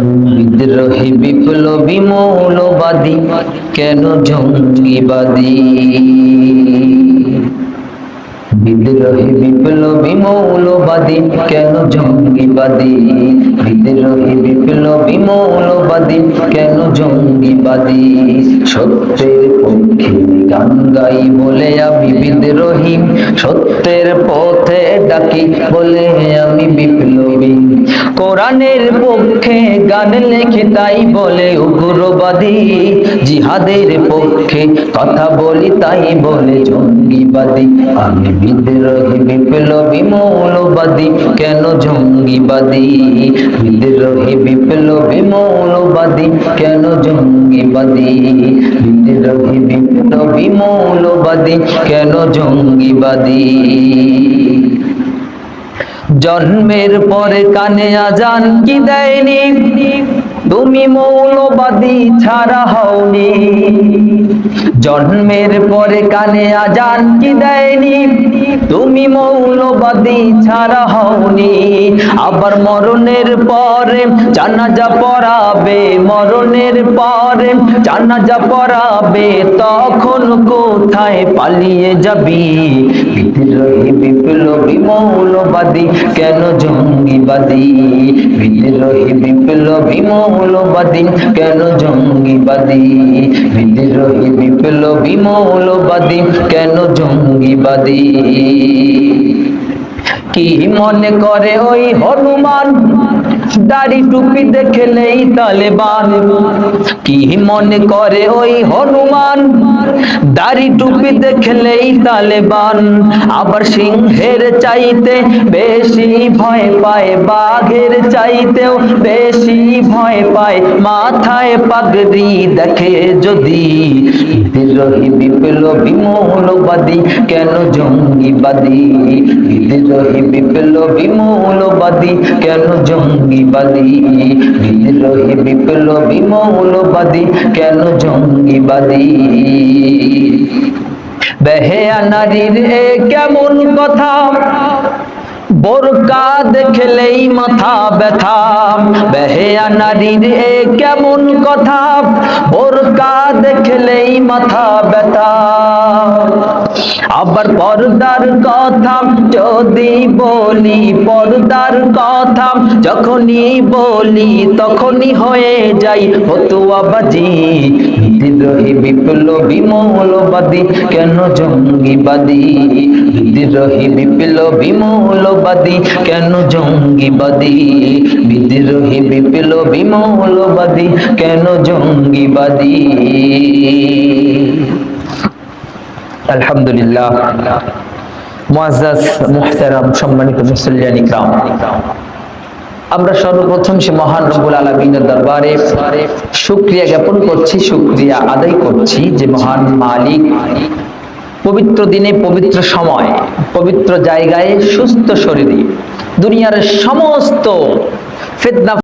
বিদ্রোহী বিপ্লবী মৌলবাদী, কেন জঙ্গিবাদী? বিদ্রোহী বিপ্লবী মৌলবাদী, কেন জঙ্গিবাদী? বিদ্রোহী বিপ্লবী মৌলবাদী, কেন জঙ্গিবাদী? সত্যের গান বলে আমি বিদ্রোহী। সত্যের পথে ডাকি বলে আমি বিপ্লবী। কোরআনের পক্ষে গান লেখে তাই বলে উগ্রবাদী। জিহাদের পক্ষে কথা বলি তাই বলে জঙ্গিবাদী। আমি বিদ্রোহী, বিপ্লবী, মৌলবাদী। কেন জঙ্গিবাদী? বিদ্রোহী, বিপ্লবী মৌলবাদী কেন জঙ্গিবাদী মৌলবাদী কেন জঙ্গিবাদী জন্মের পরে কানে আজান কি দেয়নি? তুমি মৌলবাদী ছাড়া হওনি। জন্মের পরে কানে আজান কি দেয়নি? তুমি মৌলবাদী ছাড়া হওনি। আবার মরণের পরে জানাজা পড়াবে, মরণের পরে জানাজা পড়াবে, তখন কোথায় পালিয়ে যাবি? বিদ্রোহী, বিপ্লবী, মৌলবাদী, কেন জঙ্গিবাদী? বিদ্রোহী, বিপ্লবী মৌলবাদী কেন জঙ্গিবাদী বিদ্রোহী বিপ্লবী মৌলবাদী কেন জঙ্গিবাদী কি মনে করে ওই হনুমান? দাড়ি টুপি দেখলেই তালেবান। কি মনে করে ওই হনুমান? দাড়ি টুপি দেখলেই তালেবান। আবার সিংহের চাইতে বেশি ভয় পায়, বাঘের চাইতেও বেশি ভয় পায়। মাথায় পাগড়ি দেখে যদি বিদ্রোহী বিপ্লবী মৌলবাদী, কেন জঙ্গিবাদী? বিদ্রোহী বিপ্লবী মৌলবাদী, কেন জঙ্গিবাদী বিপ্লবী মৌলবাদী, কেন জঙ্গিবাদী বেহেয়া নারীর এ কেমন কথা? বোরকা দেখলেই মাথা ব্যথা। বেহেয়া নারীর এ কেমন কথা? বোরকা দেখলেই মাথা ব্যথা। আবার পর্দার কথা যদি বলি, পর্দার কথা যখনই বলি, তখনই হয়ে যাই ফতুয়াবাজি। বিদ্রোহী বিপ্লবী মৌলবাদী, কেন জঙ্গিবাদী? বিদ্রোহী বিপ্লবী মৌলবাদী, কেন জঙ্গিবাদী? বিদ্রোহী বিপ্লবী মৌলবাদী, কেন জঙ্গিবাদী? আলহামদুলিল্লাহ। মুআজ্জাজ, মুহতারাম, সম্মানিত মুসল্লিয়ান ইকরাম। আমরা সর্বপ্রথম সে মহান রব্বুল আলামিনের দরবারে শুকরিয়া জ্ঞাপন করছি, শুকরিয়া আদায় করছি যে মহান মালিক পবিত্র দিনে, পবিত্র সময়, পবিত্র জায়গায় সুস্থ শরীরে দুনিয়ার সমস্ত